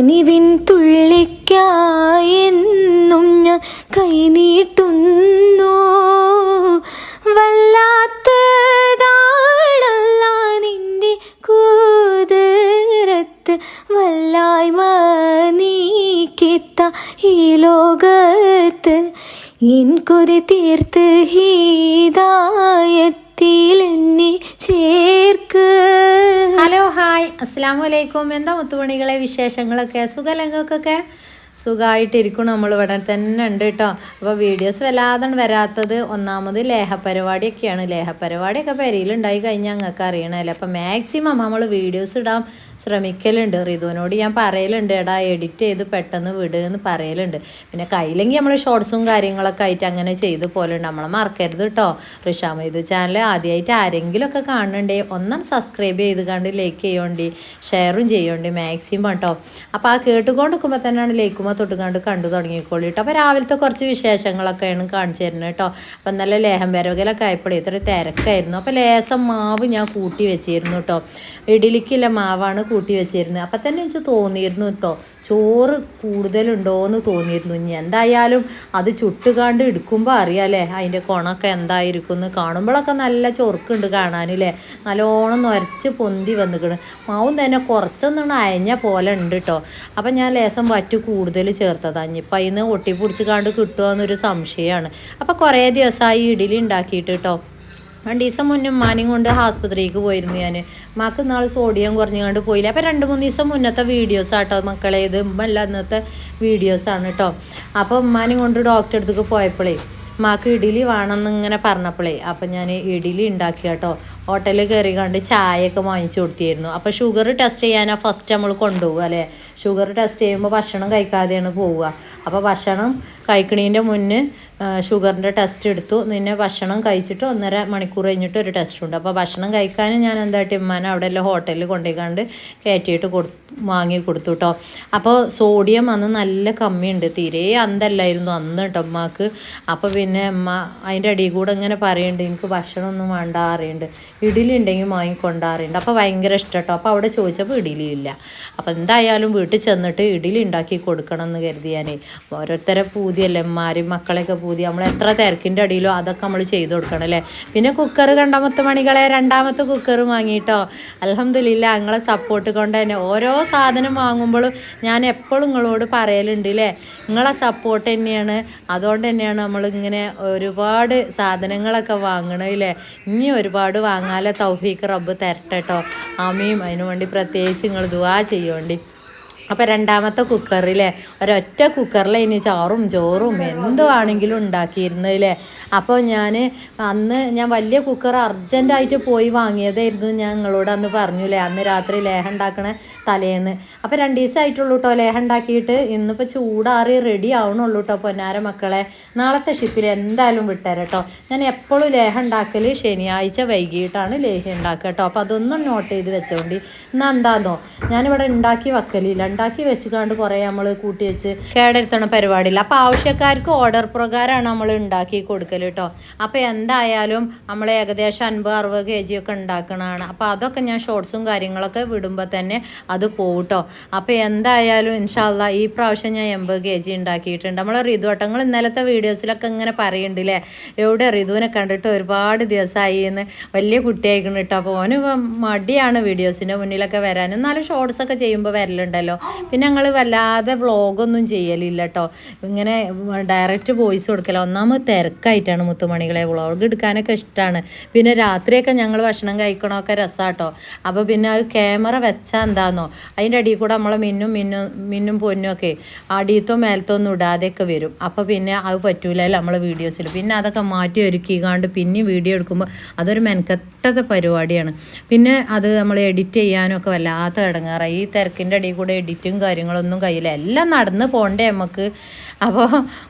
കനിവിൻ തുള്ളിക്കായെന്നും ഞാൻ കൈനീട്ടുന്നു. വല്ലാത്തതാണല്ല നിന്റെ കൂതരത്ത് വല്ലായ്മ നീക്കിത്ത ഈ ലോകത്ത്. കൊതി തീർത്ത് ഹീതായത്തിൽ എന്നെ ചേർക്ക് അസ്സാം വലൈക്കും എന്താ മുത്തുപണികളെ വിശേഷങ്ങളൊക്കെ? സുഖലങ്ങൾക്കൊക്കെ സുഖമായിട്ടിരിക്കണം നമ്മൾ ഇവിടെ തന്നെ ഉണ്ട് കേട്ടോ. അപ്പോൾ വീഡിയോസ് വല്ലാതെ വരാത്തത് ഒന്നാമത് ലേഹപരിപാടിയൊക്കെയാണ്. ലേഹപരിപാടിയൊക്കെ പെരയിലുണ്ടായി കഴിഞ്ഞാൽ ഞങ്ങൾക്ക് അറിയണമല്ലോ അപ്പോൾ മാക്സിമം നമ്മൾ വീഡിയോസ് ഇടാൻ ശ്രമിക്കലുണ്ട്. റിതുവിനോട് ഞാൻ പറയലുണ്ട് എടാ എഡിറ്റ് ചെയ്ത് പെട്ടെന്ന് വിട് എന്ന് പറയലുണ്ട്. പിന്നെ കയ്യിലെങ്കിൽ നമ്മൾ ഷോർട്സും കാര്യങ്ങളൊക്കെ ആയിട്ട് അങ്ങനെ ചെയ്ത് പോലുണ്ട് നമ്മളെ മറക്കരുത് കേട്ടോ ഇത് ചാനൽ ആദ്യമായിട്ട് ആരെങ്കിലുമൊക്കെ കാണുന്നുണ്ടേ ഒന്നും സബ്സ്ക്രൈബ് ചെയ്ത് കണ്ട് ലൈക്ക് ചെയ്യോണ്ടി ഷെയറും ചെയ്യോണ്ടി മാക്സിമം കേട്ടോ അപ്പോൾ ആ കേട്ടുകൊണ്ട് നിൽക്കുമ്പോൾ തന്നെയാണ് ലൈക്കുമ്പോൾ തൊട്ട് കണ്ട് കണ്ടു തുടങ്ങിക്കോളൂ കേട്ടോ അപ്പോൾ രാവിലത്തെ കുറച്ച് വിശേഷങ്ങളൊക്കെയാണ് കാണിച്ചു തരുന്നത് കേട്ടോ അപ്പം നല്ല ലേഹം വരവകലൊക്കെ ആയപ്പോഴേ ഇത്ര തിരക്കായിരുന്നു. അപ്പോൾ ലേസം മാവ് ഞാൻ കൂട്ടി വെച്ചിരുന്നു കേട്ടോ ഇഡലിക്കുള്ള മാവാണ് കൂട്ടി വെച്ചിരുന്നു. അപ്പം തന്നെ എനിക്ക് തോന്നിയിരുന്നു കേട്ടോ ചോറ് കൂടുതലുണ്ടോയെന്ന് തോന്നിയിരുന്നു. ഇനി എന്തായാലും അത് ചുട്ടുകാണ്ട് എടുക്കുമ്പോൾ അറിയാമല്ലേ അതിന്റെ കുണമൊക്കെ എന്തായിരിക്കും എന്ന് കാണുമ്പോഴൊക്കെ നല്ല ചൊറുക്കുണ്ട് കാണാനില്ലേ? നല്ലോണം നൊരച്ച് പൊന്തി വന്നിക്കണ്. മാവും തന്നെ കുറച്ചൊന്നും അയഞ്ഞ പോലെ ഉണ്ട് കേട്ടോ അപ്പം ഞാൻ ലേസം വറ്റ് കൂടുതൽ ചേർത്തതാണ് ഇനിയിപ്പം അതിന് ഒട്ടിപ്പിടിച്ച് കാണ്ട് കിട്ടുമോ എന്നൊരു സംശയമാണ് അപ്പോൾ കുറേ ദിവസമായി ഇഡലി ഉണ്ടാക്കിയിട്ട് കേട്ടോ രണ്ട് ദിവസം മുന്നേ ഉമ്മാനെയും കൊണ്ട് ആസ്പത്രിക്ക് പോയിരുന്നു ഞാൻ. മാക്ക് നാൾ സോഡിയം കുറഞ്ഞുകൊണ്ട് പോയില്ല. അപ്പോൾ രണ്ട് മൂന്ന് ദിവസം മുന്നത്തെ വീഡിയോസ് ആട്ടോ മക്കളെ. ഇത് ഉമ്മല്ല അന്നത്തെ വീഡിയോസാണ് കേട്ടോ അപ്പോൾ ഉമ്മാനെയും കൊണ്ട് ഡോക്ടറെ അടുത്തേക്ക് പോയപ്പോഴേ മാക്ക് ഇഡ്ഡലി വേണമെന്ന് ഇങ്ങനെ പറഞ്ഞപ്പോഴേ അപ്പം ഞാൻ ഇഡ്ഡലി ഉണ്ടാക്കി കേട്ടോ ഹോട്ടലിൽ കയറി കണ്ട് ചായയൊക്കെ വാങ്ങിച്ചു കൊടുത്തിരുന്നു. അപ്പോൾ ഷുഗർ ടെസ്റ്റ് ചെയ്യാനാ ഫസ്റ്റ് നമ്മൾ കൊണ്ടുപോകുക അല്ലേ? ഷുഗർ ടെസ്റ്റ് ചെയ്യുമ്പോൾ ഭക്ഷണം കഴിക്കാതെയാണ് പോവുക. അപ്പോൾ ഭക്ഷണം കഴിക്കണീന്റെ മുന്നേ ഷുഗറിന്റെ ടെസ്റ്റ് എടുത്തു. പിന്നെ ഭക്ഷണം കഴിച്ചിട്ട് ഒന്നര മണിക്കൂർ കഴിഞ്ഞിട്ട് ഒരു ടെസ്റ്റ് ഉണ്ട്. അപ്പോൾ ഭക്ഷണം കഴിക്കാൻ ഞാൻ എന്തായിട്ട് ഇമ്മാനെ അവിടെ എല്ലാം ഹോട്ടലിൽ കൊണ്ടുപോയിക്കാണ്ട് കയറ്റിയിട്ട് കൊടു വാങ്ങി കൊടുത്തു കേട്ടോ അപ്പോൾ സോഡിയം അന്ന് നല്ല കമ്മിയുണ്ട്. തീരെ അന്തല്ലായിരുന്നു അന്ന് കേട്ടോ ഉമ്മാക്ക്. അപ്പോൾ പിന്നെ അമ്മ അതിന്റെ അടിയിൽ കൂടെ ഇങ്ങനെ പറയുന്നുണ്ട് എനിക്ക് ഭക്ഷണമൊന്നും വേണ്ട അറിയുന്നുണ്ട് ഇഡലി ഉണ്ടെങ്കിൽ വാങ്ങിക്കൊണ്ടാറുണ്ട് അപ്പോൾ ഭയങ്കര ഇഷ്ടം കേട്ടോ അപ്പോൾ അവിടെ ചോദിച്ചപ്പോൾ ഇഡലി ഇല്ല അപ്പോൾ എന്തായാലും വീട്ടിൽ ചെന്നിട്ട് ഇഡലി ഉണ്ടാക്കി കൊടുക്കണം എന്ന് കരുതി ഞാൻ ഓരോരുത്തരെ പൂതിയല്ലേ ഉമ്മാരും? മക്കളെയൊക്കെ പൂതി. നമ്മൾ എത്ര തിരക്കിന്റെ അടിയിലോ അതൊക്കെ നമ്മൾ ചെയ്തു കൊടുക്കണം അല്ലേ? പിന്നെ കുക്കർ രണ്ടാമത്തെ മണികളെ രണ്ടാമത്തെ കുക്കർ വാങ്ങിയിട്ടോ അലഹമില്ല നിങ്ങളെ സപ്പോർട്ട് കൊണ്ട് തന്നെ ഓരോ സാധനം വാങ്ങുമ്പോഴും ഞാൻ എപ്പോഴും നിങ്ങളോട് പറയലുണ്ട് അല്ലേ നിങ്ങളെ സപ്പോർട്ട് തന്നെയാണ്. അതുകൊണ്ട് തന്നെയാണ് നമ്മൾ ഇങ്ങനെ ഒരുപാട് സാധനങ്ങളൊക്കെ വാങ്ങണമില്ലേ ഇനി ഒരുപാട് വാങ്ങാലെ തൗഫീഖ് റബ്ബ് തരട്ടെട്ടോ അമ്മയും അതിനു വേണ്ടി പ്രത്യേകിച്ച് നിങ്ങൾ ദുവാ ചെയ്യുവേണ്ടി അപ്പോൾ രണ്ടാമത്തെ കുക്കറിലെ ഒരൊറ്റ കുക്കറിൽ ഇനി ചോറും ചോറും എന്തുവാണെങ്കിലും ഉണ്ടാക്കിയിരുന്നില്ലേ അപ്പോൾ ഞാൻ അന്ന് ഞാൻ വലിയ കുക്കർ അർജന്റായിട്ട് പോയി വാങ്ങിയതായിരുന്നു ഞാൻ നിങ്ങളോട് അന്ന് പറഞ്ഞില്ലേ അന്ന് രാത്രി ലേഹ ഉണ്ടാക്കണ തലേന്ന്. അപ്പോൾ രണ്ട് ദിവസമായിട്ടുള്ളൂ കേട്ടോ ലേഹ ഉണ്ടാക്കിയിട്ട്. ഇന്നിപ്പോൾ ചൂടാറി റെഡി ആവണുള്ളൂ കേട്ടോ പൊന്നാര മക്കളെ. നാളത്തെ ഷിപ്പിൽ എന്തായാലും വിട്ടുതരാം കേട്ടോ ഞാൻ എപ്പോഴും ലേഹ ഉണ്ടാക്കൽ ശനിയാഴ്ച വൈകിട്ടാണ് ലേഹ ഉണ്ടാക്കുക കേട്ടോ അപ്പോൾ അതൊന്നും നോട്ട് ചെയ്ത് വെച്ചോണ്ടി. എന്നാൽ എന്താന്നോ ഞാനിവിടെ ഉണ്ടാക്കി വെക്കലില്ല. ഉണ്ടാക്കി വെച്ചുകൊണ്ട് കുറേ നമ്മൾ കൂട്ടി വെച്ച് കേടരുത്തണ പരിപാടിയില്ല അപ്പോൾ ആവശ്യക്കാർക്ക് ഓർഡർ പ്രകാരമാണ് നമ്മൾ ഉണ്ടാക്കി കൊടുക്കൽ കേട്ടോ അപ്പോൾ എന്തായാലും നമ്മൾ ഏകദേശം അൻപത് അറുപത് കെ ജി ഒക്കെ ഉണ്ടാക്കണതാണ്. അപ്പോൾ അതൊക്കെ ഞാൻ ഷോർട്സും കാര്യങ്ങളൊക്കെ വിടുമ്പോൾ തന്നെ അത് പോകട്ടോ അപ്പോൾ എന്തായാലും ഇൻഷാല്ല ഈ പ്രാവശ്യം ഞാൻ എൺപത് കെ ജി ഉണ്ടാക്കിയിട്ടുണ്ട് നമ്മൾ റിതുവട്ടങ്ങൾ ഇന്നലത്തെ വീഡിയോസിലൊക്കെ ഇങ്ങനെ പറയുന്നുണ്ട് എവിടെ റിതുവിനെ കണ്ടിട്ട് ഒരുപാട് ദിവസമായി എന്ന് വലിയ കുട്ടിയായിക്കണം കേട്ടോ അപ്പോൾ ഓന് മടിയാണ് വീഡിയോസിന്റെ മുന്നിലൊക്കെ വരാൻ. എന്നാലും ഷോർട്സ് ഒക്കെ ചെയ്യുമ്പോൾ വരലുണ്ടല്ലോ. പിന്നെ ഞങ്ങൾ വല്ലാതെ വ്ളോഗൊന്നും ചെയ്യലില്ല കേട്ടോ ഇങ്ങനെ ഡയറക്റ്റ് വോയിസ് കൊടുക്കല. ഒന്നാമത് തിരക്കായിട്ടാണ് മുത്തുമണികളെ വ്ളോഗ് എടുക്കാനൊക്കെ ഇഷ്ടമാണ് പിന്നെ രാത്രിയൊക്കെ ഞങ്ങൾ ഭക്ഷണം കഴിക്കണമൊക്കെ രസമാട്ടോ അപ്പോൾ പിന്നെ അത് ക്യാമറ വെച്ചാൽ എന്താണെന്നോ അതിന്റെ അടിയിൽ കൂടെ നമ്മളെ മിന്നും മിന്നും മിന്നും പൊന്നും ഒക്കെ അടിയത്തോ മേലത്തോ ഒന്നും ഇടാതെയൊക്കെ വരും. അപ്പോൾ പിന്നെ അത് പറ്റൂലല്ലോ നമ്മളെ വീഡിയോസിൽ പിന്നെ അതൊക്കെ മാറ്റി ഒരുക്കിക്കാണ്ട് പിന്നെ വീഡിയോ എടുക്കുമ്പോൾ അതൊരു മെനക്കെട്ടത്തെ പരിപാടിയാണ്. പിന്നെ അത് നമ്മൾ എഡിറ്റ് ചെയ്യാനൊക്കെ വല്ലാത്ത ഇടങ്ങാറായി ഈ തിരക്കിന്റെ അടിയിൽ കൂടെ കാര്യങ്ങളൊന്നും കഴിയില്ല എല്ലാം നടന്ന് പോണ്ടേ നമുക്ക് അപ്പോൾ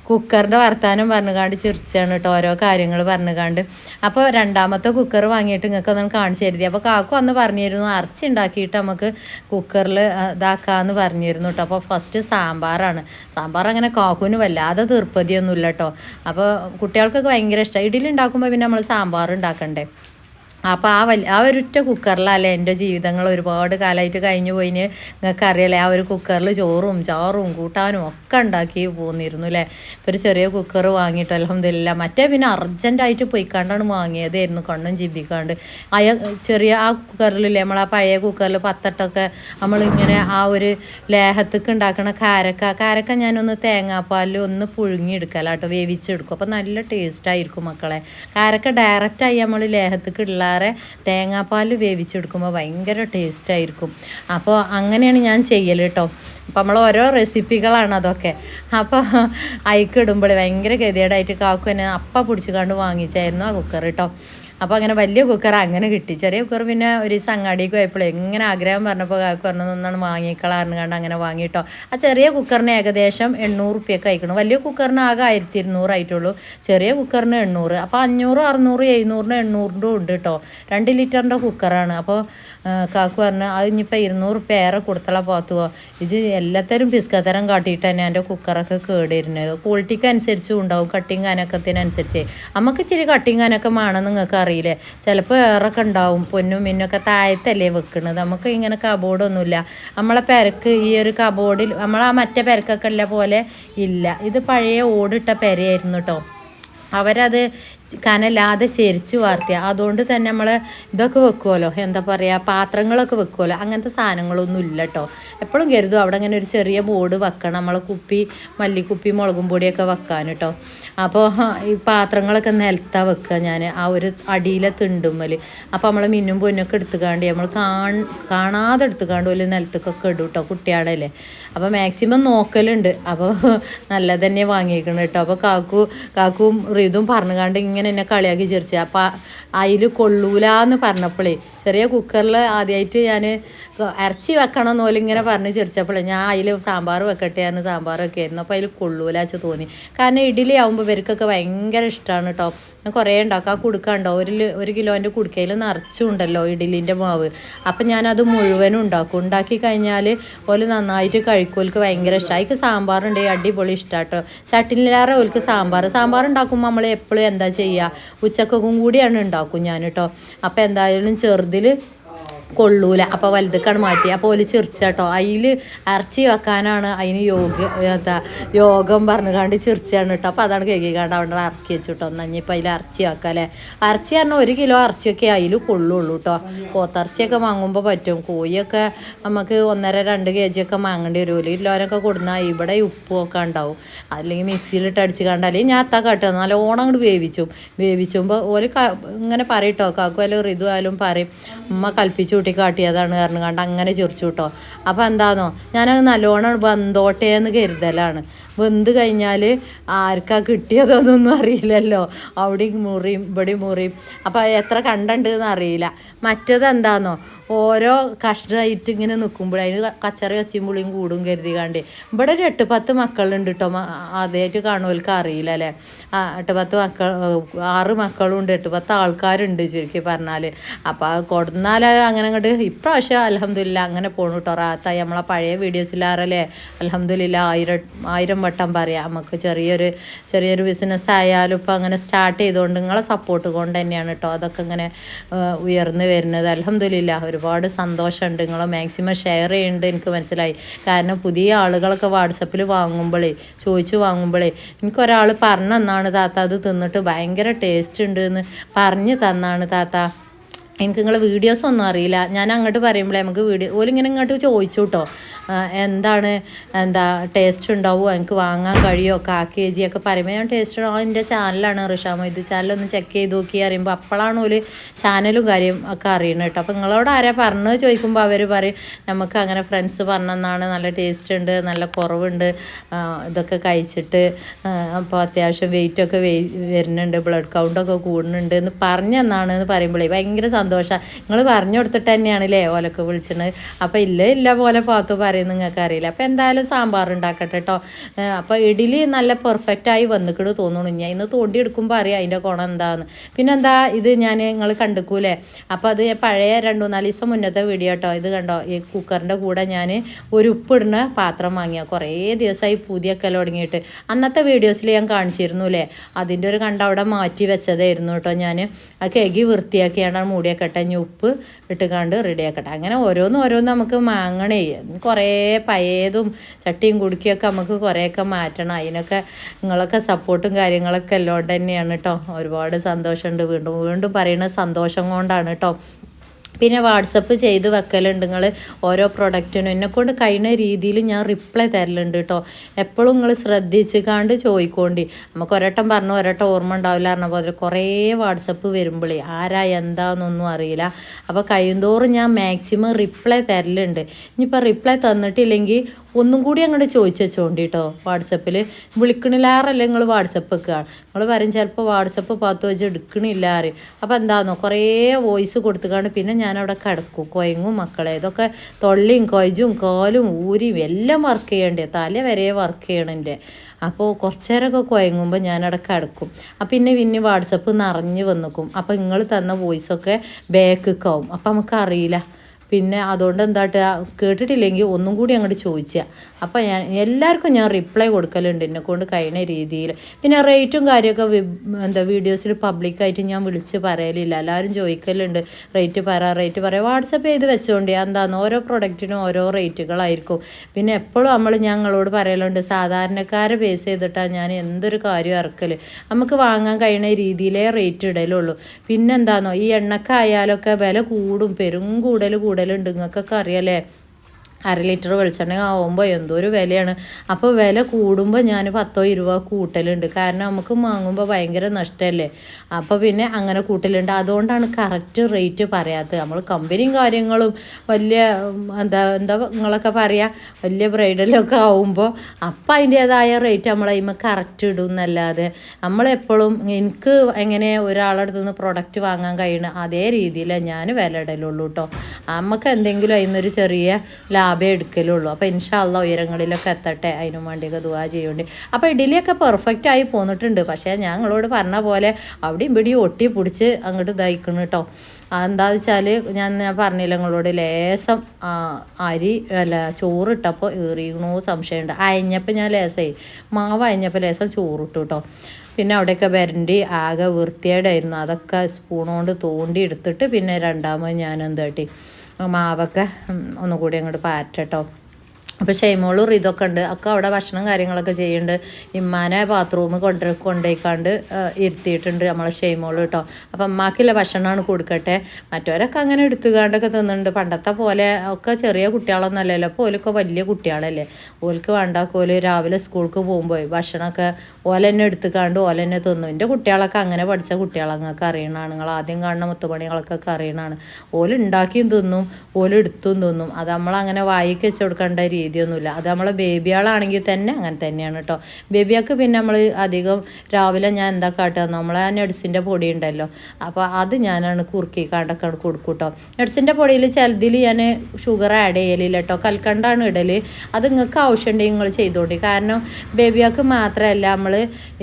കുക്കറിന്റെ വർത്താനം പറഞ്ഞുകാണ്ട് ചിരിച്ചാണ് കേട്ടോ ഓരോ കാര്യങ്ങൾ പറഞ്ഞുകാണ്ട്. അപ്പോൾ രണ്ടാമത്തെ കുക്കർ വാങ്ങിയിട്ട് നിങ്ങൾക്ക് ഒന്ന് കാണിച്ചു തരുതി. അപ്പോൾ കാക്കു അന്ന് പറഞ്ഞിരുന്നു അരച്ചി ഉണ്ടാക്കിയിട്ട് നമുക്ക് കുക്കറിൽ ഇതാക്കാമെന്ന് പറഞ്ഞിരുന്നു കേട്ടോ അപ്പോൾ ഫസ്റ്റ് സാമ്പാറാണ്. സാമ്പാർ അങ്ങനെ കാക്കുവിന് വല്ലാതെ തീർപ്പതിയൊന്നുമില്ല കേട്ടോ അപ്പോൾ കുട്ടികൾക്കൊക്കെ ഭയങ്കര ഇഷ്ടമാണ് ഇഡലി ഉണ്ടാക്കുമ്പോൾ പിന്നെ നമ്മൾ സാമ്പാർ ഉണ്ടാക്കണ്ടേ അപ്പോൾ ആ വലിയ ആ ഒരൊറ്റ കുക്കറിലല്ലേ എന്റെ ജീവിതങ്ങൾ ഒരുപാട് കാലമായിട്ട് കഴിഞ്ഞു പോയിന്. നിങ്ങൾക്ക് അറിയാലേ ആ ഒരു കുക്കറിൽ ചോറും ചാറും കൂട്ടാനും ഒക്കെ ഉണ്ടാക്കി പോന്നിരുന്നു അല്ലേ ഇപ്പോൾ ഒരു ചെറിയ കുക്കർ വാങ്ങിയിട്ട് അലഹമില്ല മറ്റേ പിന്നെ അർജന്റായിട്ട് പോയിക്കാണ്ടാണ് വാങ്ങിയതായിരുന്നു കണ്ണും ചിബിക്കാണ്ട് അയ ചെറിയ ആ കുക്കറിലില്ലേ നമ്മൾ ആ പഴയ കുക്കറിൽ പത്തട്ടൊക്കെ നമ്മളിങ്ങനെ ആ ഒരു ലേഹത്തേക്ക് ഉണ്ടാക്കണ കാരക്ക കാരക്ക ഞാനൊന്ന് തേങ്ങാപ്പാലിൽ ഒന്ന് പുഴുങ്ങിയെടുക്കലാട്ടോ വേവിച്ചെടുക്കും. അപ്പോൾ നല്ല ടേസ്റ്റായിരിക്കും മക്കളെ. കാരക്ക ഡയറക്റ്റായി നമ്മൾ ലേഹത്തേക്ക് ഉള്ളാറെ തേങ്ങാപ്പാൽ വേവിച്ചെടുക്കുമ്പോൾ ഭയങ്കര ടേസ്റ്റായിരിക്കും. അപ്പോൾ അങ്ങനെയാണ് ഞാൻ ചെയ്യൽ കേട്ടോ. അപ്പോൾ നമ്മൾ ഓരോ റെസിപ്പികളാണ് അതൊക്കെ. അപ്പോൾ അയക്കിടുമ്പോൾ ഭയങ്കര ഗതികേടായിട്ട് കാക്കു തന്നെ അപ്പ പിടിച്ചു കണ്ട് വാങ്ങിച്ചായിരുന്നു ആ കുക്കർ കേട്ടോ. അപ്പോൾ അങ്ങനെ വലിയ കുക്കർ അങ്ങനെ കിട്ടി. ചെറിയ കുക്കർ പിന്നെ ഒരു ദിവസം അങ്ങാടിക്ക് എങ്ങനെ ആഗ്രഹം പറഞ്ഞപ്പോൾ കാക്കു പറഞ്ഞു ഒന്നാണ് വാങ്ങിക്കളാറിന് കണ്ട് അങ്ങനെ വാങ്ങിയിട്ടോ ആ ചെറിയ കുക്കറിന് ഏകദേശം എണ്ണൂറ് റുപ്യൊക്കെ അയക്കണം വലിയ കുക്കറിന് ആകെ ആയിരത്തി ഇരുന്നൂറായിട്ടുള്ളൂ ചെറിയ കുക്കറിന് എണ്ണൂറ്. അപ്പോൾ അഞ്ഞൂറ് അറുന്നൂറ് എഴുന്നൂറിന് എണ്ണൂറിന്റെ ഉണ്ട് കേട്ടോ രണ്ട് ലിറ്ററിന്റെ കുക്കറാണ്. അപ്പോൾ കാക്ക് പറഞ്ഞു അത് ഇനിയിപ്പോൾ ഇരുന്നൂറ് ഏറെ കൊടുത്തള പോത്തുവോ. ഇത് എല്ലാത്തരം പിസ്കത്തരം കാട്ടിയിട്ട് തന്നെ എന്റെ കുക്കറൊക്കെ കേടിരുന്നത്. ക്വാളിറ്റിക്ക് അനുസരിച്ചും ഉണ്ടാവും കട്ടിങ് കനക്കത്തിനനുസരിച്ച്. നമുക്ക് ഇച്ചിരി കട്ടിങ് കാനൊക്കെ വേണം നിങ്ങൾക്ക് അറിയില്ലേ? ചിലപ്പോൾ ഏറൊക്കെ ഉണ്ടാവും. പൊന്നും മിന്നൊക്കെ താഴത്തല്ലേ വെക്കുന്നത് നമുക്ക് ഇങ്ങനെ കബോർഡൊന്നുമില്ല നമ്മളെ പെരക്ക് ഈ ഒരു കബോർഡിൽ നമ്മളാ മറ്റേ പെരക്കൊക്കെ ഉള്ള പോലെ ഇല്ല. ഇത് പഴയ ഓടിട്ട പെരയായിരുന്നു കേട്ടോ അവരത് കനലാതെ ചെരിച്ച് വാർത്തിയ. അതുകൊണ്ട് തന്നെ നമ്മൾ ഇതൊക്കെ വെക്കുമല്ലോ എന്താ പറയുക പാത്രങ്ങളൊക്കെ വെക്കുമല്ലോ അങ്ങനത്തെ സാധനങ്ങളൊന്നും ഇല്ല കേട്ടോ എപ്പോഴും കരുതും അവിടെ ഇങ്ങനെ ഒരു ചെറിയ ബോർഡ് വെക്കണം. നമ്മൾ കുപ്പി മല്ലിക്കുപ്പി മുളകും പൊടിയൊക്കെ വെക്കാൻ കേട്ടോ അപ്പോൾ ഈ പാത്രങ്ങളൊക്കെ നിലത്താ വെക്കുക ഞാൻ ആ ഒരു അടിയിലെ തിണ്ടുമ്മൽ അപ്പോൾ നമ്മൾ മിന്നും പൊന്നൊക്കെ എടുത്തുകാണ്ട് നമ്മൾ കാൺ കാണാതെ എടുത്തുകാണ്ട് ഒരു നിലത്തൊക്കെ ഇടും കേട്ടോ കുട്ടികളല്ലേ അപ്പോൾ മാക്സിമം നോക്കലുണ്ട്. അപ്പോൾ നല്ല തന്നെ വാങ്ങിയിരിക്കണം കേട്ടോ അപ്പോൾ കാക്കു കാക്കും റിതും പറഞ്ഞുകാണ്ട് ഇങ്ങനെ എന്നെ കളിയാക്കി ചിരിച്ചു. അപ്പോൾ അതിൽ കൊള്ളൂലെന്ന് പറഞ്ഞപ്പോഴേ ചെറിയ കുക്കറിൽ ആദ്യമായിട്ട് ഞാൻ ഇറച്ചി വെക്കണം പോലെ ഇങ്ങനെ പറഞ്ഞ് ചിരിച്ചപ്പോഴേ ഞാൻ അതിൽ സാമ്പാർ വെക്കട്ടെ എന്ന് സാമ്പാർ വെക്കായിരുന്നു. അപ്പോൾ അതിൽ കൊള്ളൂലാച്ച് തോന്നി. കാരണം ഇഡ്ഡലി ആകുമ്പോൾ ഇവർക്കൊക്കെ ഭയങ്കര ഇഷ്ടമാണ് കേട്ടോ ഞാൻ കുറേ ഉണ്ടാക്കാം. ആ കുടുക്കണ്ടോ ഒരു ഒരു കിലോന്റെ കുടുക്കയിൽ നിറച്ചുണ്ടല്ലോ ഇഡലിന്റെ മാവ്. അപ്പം ഞാനത് മുഴുവനും ഉണ്ടാക്കും. ഉണ്ടാക്കി കഴിഞ്ഞാൽ ഓൽ നന്നായിട്ട് കഴിക്കും. ഭയങ്കര ഇഷ്ടമാണ് അതിക്ക് സാമ്പാറുണ്ട്. അടിപൊളി ഇഷ്ടമാട്ടോ കേട്ടോ ചട്ടിനിലേറെ ഓൽക്ക് സാമ്പാർ സാമ്പാർ ഉണ്ടാക്കുമ്പോൾ നമ്മൾ എപ്പോഴും എന്താ ചെയ്യുക? ഉച്ചക്കും കൂടിയാണ് ഉണ്ടാക്കും ഞാൻ കേട്ടോ അപ്പോൾ എന്തായാലും ചെറുതിൽ കൊള്ളൂല. അപ്പോൾ വലുതക്കാണ് മാറ്റി. അപ്പോൾ ഓൽ ചിരിച്ചാട്ടോ അതിൽ ഇറച്ചി വെക്കാനാണ് അതിന് യോഗ എന്താ യോഗം പറഞ്ഞു കണ്ട് കേട്ടോ അപ്പോൾ അതാണ് കേക്ക് കണ്ട് അവിടെ ഇറക്കി വെച്ചിട്ടോ. ഇനിയിപ്പോൾ അതിൽ ഇറച്ചി വെക്കാം അല്ലേ ഇറച്ചി പറഞ്ഞാൽ ഒരു കിലോ ഇറച്ചിയൊക്കെ അതിൽ കൊള്ളുള്ളൂ കേട്ടോ പോത്തിറച്ചിയൊക്കെ വാങ്ങുമ്പോൾ പറ്റും. കോഴിയൊക്കെ നമുക്ക് ഒന്നര രണ്ട് കെ ജി ഒക്കെ വാങ്ങേണ്ടി വരും. ഒരു കിലോനൊക്കെ കൊടുന്നാൽ ഇവിടെ ഉപ്പും ഒക്കെ ഉണ്ടാവും. അല്ലെങ്കിൽ മിക്സിയിലിട്ട് അടിച്ച് കണ്ട അല്ലെങ്കിൽ ഞാൻ അത്താ കട്ടുക നല്ലോണം അങ്ങോട്ട് വേവിച്ചു. വേവിച്ചുമ്പോൾ ഒരു ഇങ്ങനെ പറയട്ടോ കാക്കും അല്ലെങ്കിൽ ഋതു ആയാലും പറയും. ഉമ്മ കൽപ്പിച്ചു കൂട്ടി കാട്ടിയതാണ് കാരണം കണ്ട് അങ്ങനെ ചിരിച്ചു കേട്ടോ. അപ്പോൾ എന്താണോ ഞാനത് നല്ലോണം വെന്തോട്ടെ എന്ന് കരുതലാണ്. വെന്ത് കഴിഞ്ഞാൽ ആർക്കാ കിട്ടിയതെന്നൊന്നും അറിയില്ലല്ലോ. അവിടെ മുറിയും ഇവിടെ മുറിയും. അപ്പോൾ എത്ര കണ്ടുണ്ട് എന്ന് അറിയില്ല. മറ്റത് എന്താണെന്നോ ഓരോ കഷ്ണമായിട്ട് ഇങ്ങനെ നിൽക്കുമ്പോൾ അതിന് കച്ചറ ഒച്ചയും പുളിയും കൂടും കരുതി കണ്ട്. ഇവിടെ ഒരു എട്ട് പത്ത് മക്കളുണ്ട് കേട്ടോ ആദ്യമായിട്ട് കാണുമോൽക്ക് അറിയില്ല അല്ലേ എട്ട് പത്ത് മക്കൾ ആറ് മക്കളും ഉണ്ട് എട്ട് പത്ത് ആൾക്കാരുണ്ട് ചുരുക്കി പറഞ്ഞാൽ അപ്പോൾ കൊടുന്നാൽ അങ്ങനെ അങ്ങോട്ട് ഇപ്രാവശ്യം അലഹമില്ല അങ്ങനെ പോണു കേട്ടോ റാത്തായി നമ്മളെ പഴയ വീഡിയോസിലാറല്ലേ? അലഹമില്ല ആയിരം ആയിരം വട്ടം പറയാം. നമുക്ക് ചെറിയൊരു ചെറിയൊരു ബിസിനസ് ആയാലും ഇപ്പോൾ അങ്ങനെ സ്റ്റാർട്ട് ചെയ്തുകൊണ്ട് നിങ്ങളെ സപ്പോർട്ട് കൊണ്ട് തന്നെയാണ് കേട്ടോ അതൊക്കെ ഇങ്ങനെ ഉയർന്നു വരുന്നത്. അലഹമില്ല ഒരുപാട് സന്തോഷമുണ്ട്. നിങ്ങൾ മാക്സിമം ഷെയർ ചെയ്യുന്നുണ്ട് എനിക്ക് മനസ്സിലായി. കാരണം പുതിയ ആളുകളൊക്കെ വാട്സപ്പിൽ വാങ്ങുമ്പോഴേ ചോദിച്ചു വാങ്ങുമ്പോഴേ എനിക്കൊരാൾ പറഞ്ഞു തന്നാണ് താത്ത അത് തിന്നിട്ട് ഭയങ്കര ടേസ്റ്റ് ഉണ്ട് എന്ന് പറഞ്ഞു തന്നാണ് താത്ത. എനിക്ക് നിങ്ങളെ വീഡിയോസ് ഒന്നും അറിയില്ല. ഞാൻ അങ്ങോട്ട് പറയുമ്പോഴേ നമുക്ക് വീഡിയോ ഓലിങ്ങനെ ഇങ്ങോട്ട് ചോദിച്ചു കേട്ടോ എന്താണ് എന്താ ടേസ്റ്റ് ഉണ്ടാവുമോ എനിക്ക് വാങ്ങാൻ കഴിയുമോ കാ ജി ഒക്കെ പറയുമ്പോൾ ഞാൻ ടേസ്റ്റ് ഉണ്ടാവും എന്റെ ചാനലാണ് ഋഷാ മൊയ്ത് ചാനലൊന്ന് ചെക്ക് ചെയ്ത് നോക്കി അറിയുമ്പോൾ അപ്പോഴാണ് ഒരു ചാനലും കാര്യം ഒക്കെ അറിയണം കേട്ടോ. അപ്പോൾ നിങ്ങളോട് ആരാ പറഞ്ഞു ചോദിക്കുമ്പോൾ അവർ പറയും നമുക്ക് അങ്ങനെ ഫ്രണ്ട്സ് പറഞ്ഞെന്നാണ്. നല്ല ടേസ്റ്റ് ഉണ്ട് നല്ല കുറവുണ്ട്. ഇതൊക്കെ കഴിച്ചിട്ട് അപ്പോൾ അത്യാവശ്യം വെയിറ്റൊക്കെ വെയ് വരുന്നുണ്ട് ബ്ലഡ് കൗണ്ടൊക്കെ കൂടുന്നുണ്ട് എന്ന് പറഞ്ഞെന്നാണ് എന്ന് പറയുമ്പോഴേ ഭയങ്കര സന്തോഷമാണ് നിങ്ങൾ പറഞ്ഞു കൊടുത്തിട്ട് തന്നെയാണ് അല്ലേ ഓലൊക്കെ വിളിച്ചത് അപ്പോൾ ഇല്ല ഇല്ല പോലെ പാത്തു പറയുന്നത് പറയുന്നത് നിങ്ങൾക്ക് അറിയില്ല അപ്പോൾ എന്തായാലും സാമ്പാർ ഉണ്ടാക്കട്ടെ കേട്ടോ അപ്പോൾ ഇഡ്ഡലി നല്ല പെർഫെക്റ്റായി വന്നിക്കണ് തോന്നുന്നു. ഞാൻ ഇന്ന് തോണ്ടി എടുക്കുമ്പോൾ അറിയാം അതിന്റെ ഗുണം എന്താന്ന്. പിന്നെന്താ ഇത് ഞാൻ നിങ്ങൾ കണ്ടുക്കൂലേ? അപ്പോൾ അത് പഴയ രണ്ട് മൂന്നാൽ ദിവസം മുന്നത്തെ വീഡിയോ കേട്ടോ ഇത് കണ്ടോ? ഈ കുക്കറിന്റെ കൂടെ ഞാൻ ഒരു ഉപ്പിടുന്ന പാത്രം വാങ്ങിയ. കുറേ ദിവസമായി പുതിയൊക്കെ തുടങ്ങിയിട്ട്. അന്നത്തെ വീഡിയോസിൽ ഞാൻ കാണിച്ചിരുന്നു അല്ലേ അതിന്റെ ഒരു കണ്ട? അവിടെ മാറ്റി വെച്ചതായിരുന്നു കേട്ടോ ഞാൻ ആ കെകി വൃത്തിയാക്കിയാണ് മൂടിയൊക്കെ ഇനി ഉപ്പ് ഇട്ടുകാണ്ട് റെഡിയാക്കട്ടെ. അങ്ങനെ ഓരോന്ന് ഓരോന്ന് നമുക്ക് മാങ്ങണേ. കുറേ പയേതും ചട്ടിയും കുടുക്കിയൊക്കെ നമുക്ക് കുറേയൊക്കെ മാറ്റണം. അതിനൊക്കെ നിങ്ങളൊക്കെ സപ്പോർട്ടും കാര്യങ്ങളൊക്കെ എല്ലാം തന്നെയാണ് കേട്ടോ ഒരുപാട് സന്തോഷമുണ്ട്. വീണ്ടും വീണ്ടും പറയുന്നത് സന്തോഷം കൊണ്ടാണ് കേട്ടോ പിന്നെ വാട്സപ്പ് ചെയ്ത് വെക്കലുണ്ട് നിങ്ങൾ ഓരോ പ്രൊഡക്റ്റിനും എന്നെക്കൊണ്ട് കഴിയുന്ന രീതിയിൽ ഞാൻ റിപ്ലൈ തരലുണ്ട് കേട്ടോ എപ്പോഴും നിങ്ങൾ ശ്രദ്ധിച്ച് കണ്ട് ചോദിക്കോണ്ടി നമുക്ക് ഒരട്ടം പറഞ്ഞു ഒരട്ടം ഓർമ്മ ഉണ്ടാവില്ല പറഞ്ഞ പോലെ കുറേ വാട്സപ്പ് വരുമ്പോഴേ ആരാ എന്താണെന്നൊന്നും അറിയില്ല. അപ്പോൾ കഴിയുന്തോറും ഞാൻ മാക്സിമം റിപ്ലൈ തരലുണ്ട്. ഇനിയിപ്പോൾ റിപ്ലൈ തന്നിട്ടില്ലെങ്കിൽ ഒന്നും കൂടി അങ്ങോട്ട് ചോദിച്ചു വെച്ചോണ്ടി കേട്ടോ വാട്സപ്പിൽ വിളിക്കണില്ലാറല്ലേ നിങ്ങൾ വാട്സപ്പ് വെക്കുക നിങ്ങൾ പറയും ചിലപ്പോൾ വാട്സപ്പ് പാത്തു വെച്ച് എടുക്കണില്ല അറിയും അപ്പോൾ എന്താണെന്നോ കുറേ വോയിസ് കൊടുത്തുകൊണ്ട് പിന്നെ ഞാനവിടെ കിടക്കും കൊയങ്ങും മക്കളെ. ഇതൊക്കെ തൊള്ളിയും കൊയ്ജും കോലും ഊരിയും എല്ലാം വർക്ക് ചെയ്യണ്ടേ തല വരെ വർക്ക് ചെയ്യണന്റെ അപ്പോൾ കുറച്ച് നേരമൊക്കെ കുഴങ്ങുമ്പോൾ ഞാനവിടെ കിടക്കും. അപ്പം പിന്നെ പിന്നെ വാട്സപ്പ് നിറഞ്ഞ് വന്നിക്കും. അപ്പോൾ നിങ്ങൾ തന്ന വോയിസൊക്കെ ബാക്കൊക്കെ ആവും അപ്പം നമുക്കറിയില്ല. പിന്നെ അതുകൊണ്ട് എന്താട്ട കേട്ടിട്ടില്ലെങ്കിൽ ഒന്നും കൂടി അങ്ങോട്ട് ചോദിച്ചാൽ അപ്പം ഞാൻ എല്ലാവർക്കും ഞാൻ റിപ്ലൈ കൊടുക്കലുണ്ട് എന്നെ കൊണ്ട് കഴിയുന്ന രീതിയിൽ പിന്നെ റേറ്റും കാര്യമൊക്കെ എന്താ വീഡിയോസിൽ പബ്ലിക്കായിട്ട് ഞാൻ വിളിച്ച് പറയലില്ല. എല്ലാവരും ചോദിക്കലുണ്ട്. റേറ്റ് പറ റേറ്റ് പറയാം വാട്സപ്പ് ചെയ്ത് വെച്ചോണ്ട് എന്താന്ന് ഓരോ പ്രൊഡക്റ്റിനും ഓരോ റേറ്റുകളായിരിക്കും പിന്നെ എപ്പോഴും നമ്മൾ ഞങ്ങളോട് പറയലുണ്ട് സാധാരണക്കാരെ ബേസ് ചെയ്തിട്ടാണ് ഞാൻ എന്തൊരു കാര്യം ഇറക്കൽ നമുക്ക് വാങ്ങാൻ കഴിയുന്ന രീതിയിലേ റേറ്റ് ഇടലുള്ളൂ. പിന്നെന്താന്നോ ഈ എണ്ണക്കായാലൊക്കെ വില കൂടും പെരും കൂടൽ കൂടലുണ്ട് നിങ്ങൾക്കൊക്കെ അറിയാലേ? അര ലിറ്റർ വെളിച്ചെണ്ണ ആവുമ്പോൾ എന്തോ ഒരു വിലയാണ്. അപ്പോൾ വില കൂടുമ്പോൾ ഞാൻ പത്തോ ഇരുപതോ കൂട്ടലുണ്ട്. കാരണം നമുക്ക് വാങ്ങുമ്പോൾ ഭയങ്കര നഷ്ടമല്ലേ അപ്പോൾ പിന്നെ അങ്ങനെ കൂട്ടലുണ്ട്. അതുകൊണ്ടാണ് കറക്റ്റ് റേറ്റ് പറയാത്തത്. നമ്മൾ കമ്പനിയും കാര്യങ്ങളും വലിയ എന്താ എന്താ നിങ്ങളൊക്കെ പറയുക വലിയ ബ്രൈഡലൊക്കെ ആവുമ്പോൾ അപ്പം അതിന്റേതായ റേറ്റ് നമ്മൾ അതിമ്മ കറക്റ്റ് ഇടും എന്നല്ലാതെ. നമ്മളെപ്പോഴും എനിക്ക് എങ്ങനെ ഒരാളടുത്ത് നിന്ന് പ്രൊഡക്റ്റ് വാങ്ങാൻ കഴിയണം അതേ രീതിയിലാണ് ഞാൻ വില ഇടലുള്ളൂ കേട്ടോ നമുക്ക് എന്തെങ്കിലും അതിനൊരു ചെറിയ ലാഭം എടുക്കലുള്ളൂ. അപ്പോൾ ഇൻഷാല്ല ഉയരങ്ങളിലൊക്കെ എത്തട്ടെ. അതിനും വേണ്ടിയൊക്കെ ദുവാ ചെയ്യുന്നുണ്ട് അപ്പോൾ ഇഡലിയൊക്കെ പെർഫെക്റ്റ് ആയി പോന്നിട്ടുണ്ട്. പക്ഷേ ഞങ്ങളോട് പറഞ്ഞ പോലെ അവിടെയും ഇവിടെയും ഒട്ടി പിടിച്ച് അങ്ങോട്ട് ദഹിക്കണം കേട്ടോ എന്താന്ന് വെച്ചാൽ ഞാൻ ഞാൻ പറഞ്ഞില്ല നിങ്ങളോട് ലേസം അരി അല്ല ചോറിട്ടപ്പോൾ ഏറിയണോ സംശയമുണ്ട് അയഞ്ഞപ്പോൾ ഞാൻ ലേസായി. മാവ് അയഞ്ഞപ്പോൾ ലേസം ചോറിട്ടു കേട്ടോ പിന്നെ അവിടെയൊക്കെ വരണ്ടി ആകെ വൃത്തിയേടായിരുന്നു അതൊക്കെ സ്പൂൺ കൊണ്ട് തോണ്ടി എടുത്തിട്ട് പിന്നെ രണ്ടാമത് ഞാൻ എന്താട്ടി മാവൊക്കെ ഒന്നുകൂടി അങ്ങോട്ട് പാറ്റട്ടോ. അപ്പോൾ ഷെയ്മോളും ഇതൊക്കെ ഉണ്ട്. ഒക്കെ അവിടെ ഭക്ഷണം കാര്യങ്ങളൊക്കെ ചെയ്യുന്നുണ്ട്. ഇമ്മാനെ ബാത്റൂം കൊണ്ട് കൊണ്ടുപോയിക്കാണ്ട് ഇരുത്തിയിട്ടുണ്ട് നമ്മളെ ഷെയ്മോൾ കേട്ടോ. അപ്പം അമ്മാക്കില്ല ഭക്ഷണമാണ് കൊടുക്കട്ടെ. മറ്റവരൊക്കെ അങ്ങനെ എടുത്തുകാണ്ടൊക്കെ തിന്നുന്നുണ്ട്. പണ്ടത്തെ പോലെ ഒക്കെ ചെറിയ കുട്ടികളൊന്നും അല്ലല്ലോ അപ്പോൾ ഓലൊക്കെ വലിയ കുട്ടികളല്ലേ. ഓൽക്ക് വേണ്ട ഓൽ രാവിലെ സ്കൂൾക്ക് പോകുമ്പോൾ ഭക്ഷണമൊക്കെ ഓലെന്നെ എടുത്തുകാണ്ട് ഓലെന്നെ തിന്നു. എന്റെ കുട്ടികളൊക്കെ അങ്ങനെ പഠിച്ച കുട്ടികളങ്ങൾക്ക് അറിയണമാണ് നിങ്ങൾ ആദ്യം കാണുന്ന മുത്തുപണികളൊക്കെ അറിയണമാണ് ഓൽ ഉണ്ടാക്കിയും തിന്നും ഓലെടുത്തും തിന്നും. അത് നമ്മളങ്ങനെ വായിക്ക് വെച്ച് കൊടുക്കേണ്ട രീതിയൊന്നുമില്ല. അത് നമ്മളെ ബേബിയാളാണെങ്കിൽ തന്നെ അങ്ങനെ തന്നെയാണ് കേട്ടോ. ബേബിയൊക്കെ പിന്നെ നമ്മൾ അധികം രാവിലെ ഞാൻ എന്താ കാട്ടുക? നമ്മളെ ആ നട്സിന്റെ പൊടി ഉണ്ടല്ലോ. അപ്പോൾ അത് ഞാനാണ് കുറുക്കി കാണ്ടൊക്കെ കൊടുക്കും കേട്ടോ. നട്സിന്റെ പൊടിയിൽ ചിലതിൽ ഞാൻ ഷുഗർ ആഡ് ചെയ്യലില്ല കേട്ടോ. കൽക്കണ്ടാണ് ഇടൽ അത് നിങ്ങൾക്ക് ആവശ്യമുണ്ടെങ്കിൽ നിങ്ങൾ ചെയ്തോണ്ടി കാരണം ബേബിയാൾക്ക് മാത്രമല്ല നമ്മൾ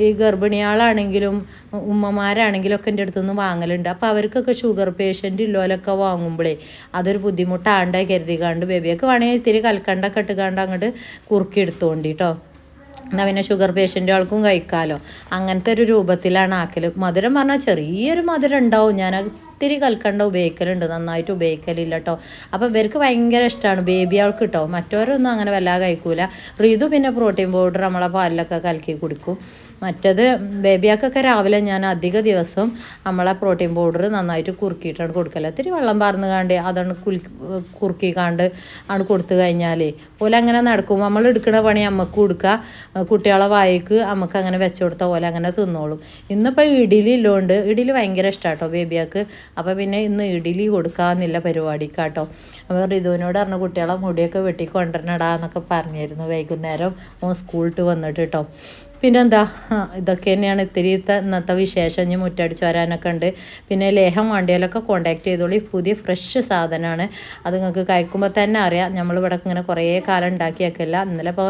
ഈ ഗർഭിണികളാണെങ്കിലും ഉമ്മമാരാണെങ്കിലും ഒക്കെ എന്റെ അടുത്തുനിന്ന് വാങ്ങലുണ്ട്. അപ്പോൾ അവർക്കൊക്കെ ഷുഗർ പേഷ്യന്റ് ഇല്ലോലൊക്കെ വാങ്ങുമ്പോഴേ അതൊരു ബുദ്ധിമുട്ടാണ്ട് കണ്ട് ബേബിയൊക്കെ വേണമെങ്കിൽ ഇത്തിരി കൽക്കണ്ടൊക്കെ ഇട്ടുകാണ്ട് അങ്ങോട്ട് കുറുക്കി എടുത്തോണ്ടി കേട്ടോ എന്നാൽ പിന്നെ ഷുഗർ പേഷ്യന്റുകൾക്കും കഴിക്കാമല്ലോ അങ്ങനത്തെ ഒരു രൂപത്തിലാണ് ആക്കൽ മധുരം പറഞ്ഞാൽ ചെറിയൊരു മധുരം ഉണ്ടാവും. ഞാൻ ഒത്തിരി കൽക്കണ്ട ഉപയോഗിക്കലുണ്ട് നന്നായിട്ട് ഉപയോഗിക്കലില്ല കേട്ടോ അപ്പോൾ ഇവർക്ക് ഭയങ്കര ഇഷ്ടമാണ് ബേബി ആൾക്ക് കേട്ടോ മറ്റവരൊന്നും അങ്ങനെ വല്ലാതെ കഴിക്കൂല. ഋതു പിന്നെ പ്രോട്ടീൻ പൗഡർ നമ്മളെ പാലിലൊക്കെ കലക്കി കുടിക്കും. മറ്റത് ബേബിയാക്കൊക്കെ രാവിലെ ഞാൻ അധിക ദിവസം നമ്മളെ പ്രോട്ടീൻ പൗഡർ നന്നായിട്ട് കുറുക്കിയിട്ടാണ് കൊടുക്കൽ. ഇത്തിരി വെള്ളം പാർന്ന് കാണ്ട് അതാണ് കുൽ കുറുക്കിക്കാണ്ട് ആണ് കൊടുത്തു കഴിഞ്ഞാൽ പോലെ അങ്ങനെ നടക്കും. നമ്മൾ എടുക്കുന്ന പണി അമ്മയ്ക്ക് കൊടുക്കുക കുട്ടികളെ വായിക്ക് അമ്മയ്ക്ക് അങ്ങനെ വെച്ചു കൊടുത്ത പോലെ അങ്ങനെ തിന്നോളും. ഇന്നിപ്പോൾ ഇഡലി ഇല്ലോണ്ട് ഇഡലി ഭയങ്കര ഇഷ്ടമാണ് കേട്ടോ ബേബിയാക്ക് അപ്പോൾ പിന്നെ ഇന്ന് ഇഡ്ഡലി കൊടുക്കാമെന്നില്ല പരിപാടിക്കാട്ടോ. അപ്പോൾ റിതുവിനോട് പറഞ്ഞ കുട്ടികളെ മുടിയൊക്കെ വെട്ടി കൊണ്ടുവരണടാ എന്നൊക്കെ പറഞ്ഞിരുന്നു വൈകുന്നേരം. സ്കൂളിട്ട് വന്നിട്ട് കേട്ടോ പിന്നെന്താ? ഇതൊക്കെ തന്നെയാണ് ഇത്തിരി ഇന്നത്തെ വിശേഷം. ഇനി മുറ്റടിച്ച് വരാനൊക്കെ ഉണ്ട്. പിന്നെ ലേഹം വണ്ടിയിലൊക്കെ കോണ്ടാക്ട് ചെയ്തോളി. പുതിയ ഫ്രഷ് സാധനമാണ്. അത് നിങ്ങൾക്ക് കഴിക്കുമ്പോൾ തന്നെ അറിയാം. നമ്മളിവിടെ ഇങ്ങനെ കുറേ കാലം ഉണ്ടാക്കിയൊക്കെയല്ല ഇന്നലെ ഇപ്പോൾ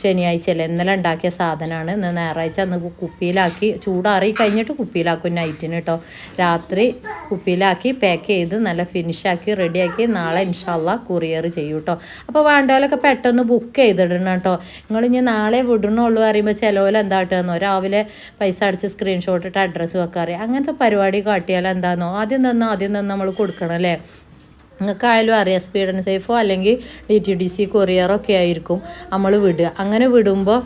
ശനിയാഴ്ചയല്ലേ. ഇന്നലെ ഉണ്ടാക്കിയ സാധനമാണ്. ഇന്ന് ഞായറാഴ്ച അന്ന് കുപ്പിയിലാക്കി ചൂടാറി കഴിഞ്ഞിട്ട് കുപ്പിയിലാക്കും നൈറ്റിന് കേട്ടോ രാത്രി കുപ്പിയിലാക്കി പാക്ക് ചെയ്ത് നല്ല ഫിനിഷാക്കി റെഡിയാക്കി നാളെ ഇൻഷാല്ല കൊറിയർ ചെയ്യും കേട്ടോ അപ്പോൾ വേണ്ടവരൊക്കെ പെട്ടെന്ന് ബുക്ക് ചെയ്തിടണം കേട്ടോ നിങ്ങൾ ഇനി നാളെ വിടണുള്ളൂ പറയുമ്പോൾ ചിലവിൽ എന്താ കിട്ടുമെന്നോ രാവിലെ പൈസ അടിച്ച് സ്ക്രീൻഷോട്ട് ഇട്ട് അഡ്രസ്സ് വെക്കാറ്. അങ്ങനത്തെ പരിപാടി കാട്ടിയാൽ എന്താണെന്നോ ആദ്യം തന്നെ ആദ്യം തന്നെ നമ്മൾ കൊടുക്കണം അല്ലേ? നിങ്ങൾക്കായാലും അറിയാം സ്പീഡ് ആൻഡ് സേഫോ അല്ലെങ്കിൽ ഡി ടി ഡി സി കൊറിയറൊക്കെ ആയിരിക്കും നമ്മൾ വിടുക. അങ്ങനെ വിടുമ്പോൾ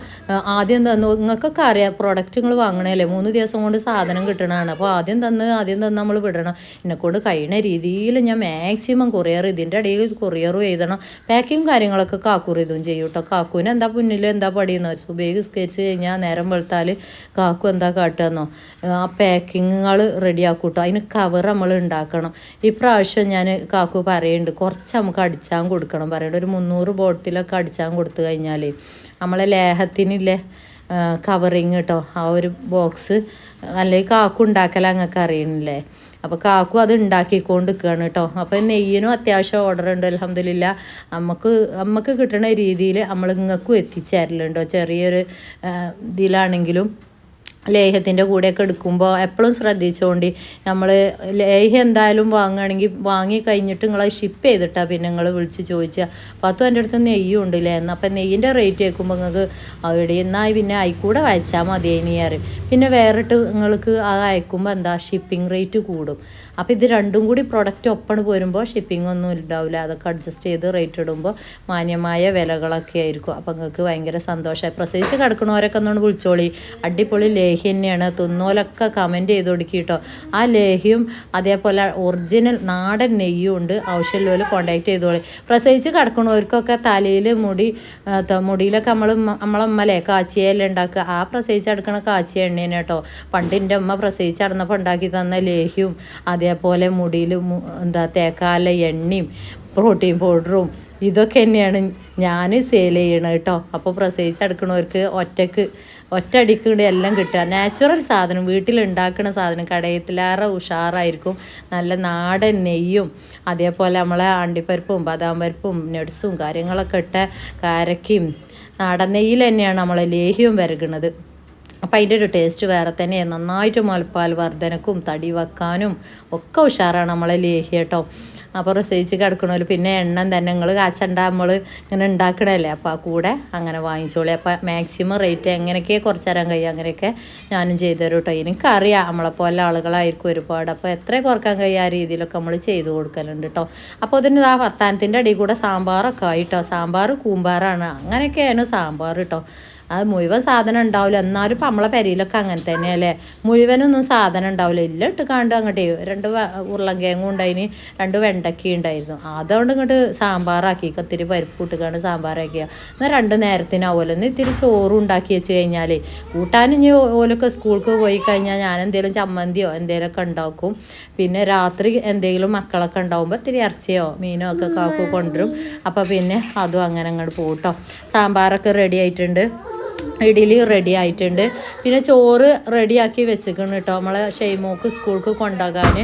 ആദ്യം തന്നു നിങ്ങൾക്കൊക്കെ അറിയാം പ്രോഡക്റ്റ് നിങ്ങൾ വാങ്ങണല്ലേ മൂന്ന് ദിവസം കൊണ്ട് സാധനം കിട്ടണതാണ്. അപ്പോൾ ആദ്യം തന്ന് ആദ്യം തന്ന് നമ്മൾ വിടണം. എന്നെക്കൊണ്ട് കഴിയുന്ന രീതിയിൽ ഞാൻ മാക്സിമം കൊറിയർ ഇതിന്റെ ഇടയിൽ കൊറിയറും എഴുതണം. പാക്കിങ് കാര്യങ്ങളൊക്കെ കാക്കൂർ ഇതും ചെയ്യും കേട്ടോ കാക്കൂന് എന്താ മുന്നിൽ എന്താ പടിയെന്നോ സുബേഗ് സ്കെച്ച് കഴിഞ്ഞാൽ നേരം വെളുത്താൽ കാക്കു എന്താ കാട്ടുകയെന്നോ ആ പാക്കിങ്ങുകൾ റെഡിയാക്കൂട്ടോ കേട്ടോ അതിന് കവർ നമ്മൾ ഉണ്ടാക്കണം. ഈ പ്രാവശ്യം ഞാൻ കാക്കു പറയുന്നുണ്ട് കുറച്ച് നമുക്ക് അടിച്ചാൻ കൊടുക്കണം പറയുന്നുണ്ട് ഒരു മുന്നൂറ് ബോട്ടിലൊക്കെ അടിച്ചാൻ കൊടുത്തു കഴിഞ്ഞാൽ നമ്മളെ ലേഹത്തിനില്ലേ കവറിങ് കേട്ടോ ആ ഒരു ബോക്സ് അല്ലെങ്കിൽ കാക്കു ഉണ്ടാക്കല അങ്ങക്ക് അറിയണില്ലേ? അപ്പോൾ കാക്കു അത് ഉണ്ടാക്കിക്കൊണ്ട് നിൽക്കുകയാണ് കേട്ടോ അപ്പോൾ നെയ്യിനും അത്യാവശ്യം ഓർഡർ ഉണ്ട് അലഹമില്ല നമുക്ക് നമുക്ക് കിട്ടുന്ന രീതിയിൽ നമ്മൾ ഇങ്ങക്കും എത്തിച്ചേരലുണ്ടോ ചെറിയൊരു ഇതിലാണെങ്കിലും ലേഹ്യത്തിന്റെ കൂടെയൊക്കെ എടുക്കുമ്പോൾ എപ്പോഴും ശ്രദ്ധിച്ചുകൊണ്ട് നമ്മൾ ലേഹ്യം എന്തായാലും വാങ്ങുകയാണെങ്കിൽ വാങ്ങി കഴിഞ്ഞിട്ട് നിങ്ങൾ ഷിപ്പ് ചെയ്തിട്ടാ പിന്നെ നിങ്ങൾ വിളിച്ച് ചോദിച്ചാൽ പത്തും എന്റെ അടുത്ത് നെയ്യും ഉണ്ടല്ലേ? എന്നാൽ അപ്പം നെയ്യിന്റെ റേറ്റ് കേൾക്കുമ്പോൾ നിങ്ങൾക്ക് അവിടെ എന്നാൽ പിന്നെ അയക്കൂടെ വായിച്ചാൽ മതി ഇനിയാറ് പിന്നെ വേറിട്ട് നിങ്ങൾക്ക് അത് അയക്കുമ്പോൾ എന്താ? ഷിപ്പിംഗ് റേറ്റ് കൂടും. അപ്പോൾ ഇത് രണ്ടും കൂടി പ്രൊഡക്റ്റ് ഒപ്പം പോരുമ്പോൾ ഷിപ്പിംഗ് ഒന്നും ഉണ്ടാവില്ല. അതൊക്കെ അഡ്ജസ്റ്റ് ചെയ്ത് റേറ്റ് ഇടുമ്പോൾ മാന്യമായ വിലകളൊക്കെ ആയിരിക്കും. അപ്പോൾ നിങ്ങൾക്ക് ഭയങ്കര സന്തോഷമായി പ്രസവിച്ച് കിടക്കണവരൊക്കെ ഒന്നുകൊണ്ട് വിളിച്ചോളി. അടിപൊളി ലേഹി തന്നെയാണ്. തിന്നോലൊക്കെ കമന്റ് ചെയ്ത് കൊടുക്കി കേട്ടോ ആ ലേഹിയും അതേപോലെ ഒറിജിനൽ നാടൻ നെയ്യും ഉണ്ട്. ആവശ്യമുള്ളവർ കോണ്ടാക്ട് ചെയ്തോളി പ്രസവിച്ച് കിടക്കണവർക്കൊക്കെ തലയിൽ മുടി മുടിയിലൊക്കെ നമ്മൾ നമ്മളമ്മല്ലേ കാച്ചിയെല്ലാം ഉണ്ടാക്കുക. ആ പ്രസവിച്ച് കിടക്കണ കാച്ചിയ എണ്ണേനെ കേട്ടോ. പണ്ട് എന്റെ അമ്മ പ്രസവിച്ച് കിടന്നപ്പോൾ ഉണ്ടാക്കി തന്ന ലേഹ്യവും അതേപോലെ മുടിയിൽ എന്താ തേക്കാല എണ്ണയും പ്രോട്ടീൻ പൗഡറും ഇതൊക്കെ തന്നെയാണ് ഞാൻ സെയിൽ ചെയ്യണത് കേട്ടോ. അപ്പോൾ പ്രസവിച്ചെടുക്കണവർക്ക് ഒറ്റയ്ക്ക് ഒറ്റ കൂടി എല്ലാം കിട്ടുക. നാച്ചുറൽ സാധനം വീട്ടിലുണ്ടാക്കുന്ന സാധനം കടയത്തിലേറെ ഉഷാറായിരിക്കും. നല്ല നാടൻ നെയ്യും അതേപോലെ നമ്മളെ അണ്ടിപ്പരിപ്പും ബദാം പരിപ്പും നട്സും കാര്യങ്ങളൊക്കെ ഇട്ട കാരക്കയും നാടൻ നെയ്യിൽ തന്നെയാണ് നമ്മളെ ലേഹ്യവും വരകണത് അപ്പം അതിന്റെ ഒരു ടേസ്റ്റ് വേറെ തന്നെയാണ് നന്നായിട്ട് മുലപ്പാൽ വർധനക്കും തടി വെക്കാനും ഒക്കെ ഉഷാറാണ് നമ്മളെ ലേഹ്യ കേട്ടോ അപ്പോൾ പ്രസവിച്ച് കിടക്കണമല്ലോ പിന്നെ എണ്ണം തന്നെ. നിങ്ങൾ കാച്ചണ്ട നമ്മൾ ഇങ്ങനെ ഉണ്ടാക്കണല്ലേ അപ്പോൾ ആ കൂടെ അങ്ങനെ വാങ്ങിച്ചോളി. അപ്പോൾ മാക്സിമം റേറ്റ് എങ്ങനെയൊക്കെ കുറച്ച് തരാൻ കഴിയും അങ്ങനെയൊക്കെ ഞാനും ചെയ്തു തരും കേട്ടോ എനിക്കറിയാം നമ്മളെപ്പോലെ ആളുകളായിരിക്കും ഒരുപാട്. അപ്പോൾ എത്ര കുറയ്ക്കാൻ കഴിയും ആ രീതിയിലൊക്കെ നമ്മൾ ചെയ്തു കൊടുക്കലുണ്ട് കേട്ടോ അപ്പോൾ അതിന് ആ വർത്താനത്തിന്റെ അടി കൂടെ സാമ്പാറൊക്കെ ആയിട്ടോ സാമ്പാർ കൂമ്പാറാണ്. അങ്ങനെയൊക്കെയാണ് സാമ്പാർ കേട്ടോ അത് മുഴുവൻ സാധനം ഉണ്ടാവില്ല. എന്നാലും ഇപ്പം നമ്മളെ പെരയിലൊക്കെ അങ്ങനെ തന്നെയല്ലേ? മുഴുവനൊന്നും സാധനം ഉണ്ടാവില്ല. ഇല്ല ഇട്ട് കാണ്ട് അങ്ങോട്ടേ രണ്ട് ഉരുളൻകിഴങ്ങും ഉണ്ടായിന് രണ്ട് വെണ്ടയ്ക്ക ഉണ്ടായിരുന്നു. അതുകൊണ്ട് ഇങ്ങോട്ട് സാമ്പാറാക്കി. ഇത്തിരി പരിപ്പ് ഇട്ടുകാണ്ട് സാമ്പാറാക്കിയ. എന്നാൽ രണ്ട് നേരത്തിനാവുമല്ലോ. ഒന്ന് ഇത്തിരി ചോറും ഉണ്ടാക്കി വെച്ച് കഴിഞ്ഞാൽ കൂട്ടാനും ഇനി ഓലൊക്കെ സ്കൂൾക്ക് പോയി കഴിഞ്ഞാൽ ഞാൻ എന്തെങ്കിലും ചമ്മന്തിയോ എന്തെങ്കിലുമൊക്കെ ഉണ്ടാക്കും. പിന്നെ രാത്രി എന്തെങ്കിലും മക്കളൊക്കെ ഉണ്ടാവുമ്പോൾ ഇത്തിരി ഇറച്ചിയോ മീനോ ഒക്കെ കാക്കു കൊണ്ടുവരും. അപ്പോൾ പിന്നെ അതും അങ്ങനെ അങ്ങോട്ട് പോകും കേട്ടോ സാമ്പാറൊക്കെ റെഡി ആയിട്ടുണ്ട്. ഇഡ്ഡലി റെഡി ആയിട്ടുണ്ട്. പിന്നെ ചോറ് റെഡിയാക്കി വെച്ചിക്കണം കേട്ടോ നമ്മളെ ഷെയ്മോക്ക് സ്കൂൾക്ക് കൊണ്ടുപോകാൻ.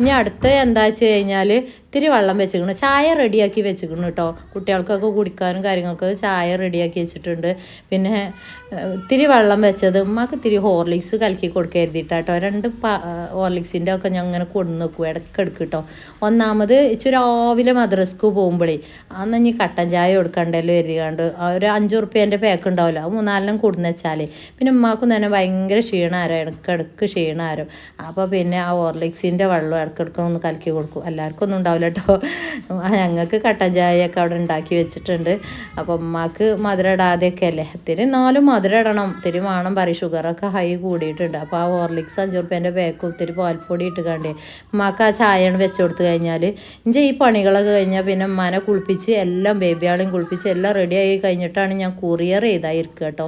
ഇനി അടുത്ത എന്താ വെച്ച് കഴിഞ്ഞാൽ ഇത്തിരി വെള്ളം വെച്ചിക്കണം ചായ റെഡിയാക്കി വെച്ചിക്കണം കേട്ടോ. കുട്ടികൾക്കൊക്കെ കുടിക്കാനും കാര്യങ്ങൾക്കൊക്കെ ചായ റെഡിയാക്കി വെച്ചിട്ടുണ്ട്. പിന്നെ ഇത്തിരി വെള്ളം വെച്ചത് ഉമ്മക്ക് ഇത്തിരി ഹോർലിക്സ് കലക്കി കൊടുക്കരുതിട്ടാ കേട്ടോ. രണ്ട് ഹോർലിക്സിന്റെ ഒക്കെ ഞാൻ അങ്ങനെ കൊണ്ടു നോക്കും എടുക്കും കേട്ടോ. ഒന്നാമത് ഇച്ചു രാവിലെ മദ്രസ്ക്ക് പോകുമ്പോഴേ അന്ന് ഇനി കട്ടൻ ചായ കൊടുക്കണ്ടല്ലോ എഴുതികാണ്ട് ഒരു അഞ്ച് ഉറുപ്പ്യേന്റെ പാക്ക് ഉണ്ടാവില്ല മൂന്നാലെണ്ണം കൊടുന്ന് വെച്ചാലേ പിന്നെ ഉമ്മാക്കും തന്നെ ഭയങ്കര ക്ഷീണമാരോ ഇടയ്ക്കിടക്ക് ക്ഷീണാരോ. അപ്പോൾ പിന്നെ ആ ഹോർലിക്സിന്റെ വെള്ളം ഇടയ്ക്കിടക്ക് ഒന്ന് കലക്കി കൊടുക്കും. എല്ലാവർക്കും ഒന്നും ഉണ്ടാവില്ല. കേട്ടോ. ഞങ്ങൾക്ക് കട്ടൻ ചായയൊക്കെ അവിടെ ഉണ്ടാക്കി വെച്ചിട്ടുണ്ട്. അപ്പോൾ ഉമ്മാക്ക് മധുരം ഇടാതെയൊക്കെ അല്ലേ? ഇത്തിരി നാലും മധുരം ഇടണം. ഇത്തിരി വേണം പറയും. ഷുഗറൊക്കെ ഹൈ കൂടിയിട്ടുണ്ട്. അപ്പോൾ ആ ഹോർലിക്സ് അഞ്ച് റുപ്യേന്റെ ബേക്ക് ഇത്തിരി പാൽപ്പൊടി ഇട്ട് കണ്ടേ ഉമ്മാക്ക് ആ ചായയാണ് വെച്ച് കൊടുത്തു കഴിഞ്ഞാൽ ഇഞ്ചി ഈ പണികളൊക്കെ കഴിഞ്ഞാൽ പിന്നെ അമ്മനെ കുളിപ്പിച്ച് എല്ലാം ബേബിയാളെയും കുളിപ്പിച്ച് എല്ലാം റെഡിയായി കഴിഞ്ഞിട്ടാണ് ഞാൻ കൊറിയർ ചെയ്തായിരിക്കും കേട്ടോ.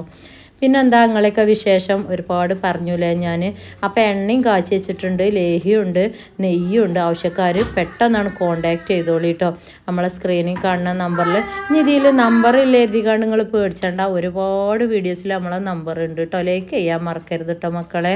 പിന്നെന്താ നിങ്ങളെയൊക്കെ വിശേഷം? ഒരുപാട് പറഞ്ഞില്ലേ ഞാൻ അപ്പോൾ എണ്ണയും കാച്ചി വെച്ചിട്ടുണ്ട് ലേഹ്യമുണ്ട് നെയ്യുണ്ട്. ആവശ്യക്കാർ പെട്ടെന്നാണ് കോണ്ടാക്ട് ചെയ്തോളി കേട്ടോ നമ്മളെ സ്ക്രീനിൽ കാണുന്ന നമ്പറിൽ ഇനി ഇതിൽ നമ്പർ ഇല്ലാതിരിക്കാണ്ട് നിങ്ങൾ പേടിച്ചണ്ട. ഒരുപാട് വീഡിയോസിൽ നമ്മളെ നമ്പർ ഉണ്ട് കേട്ടോ ലൈക്ക് ചെയ്യാൻ മറക്കരുത് കേട്ടോ മക്കളെ.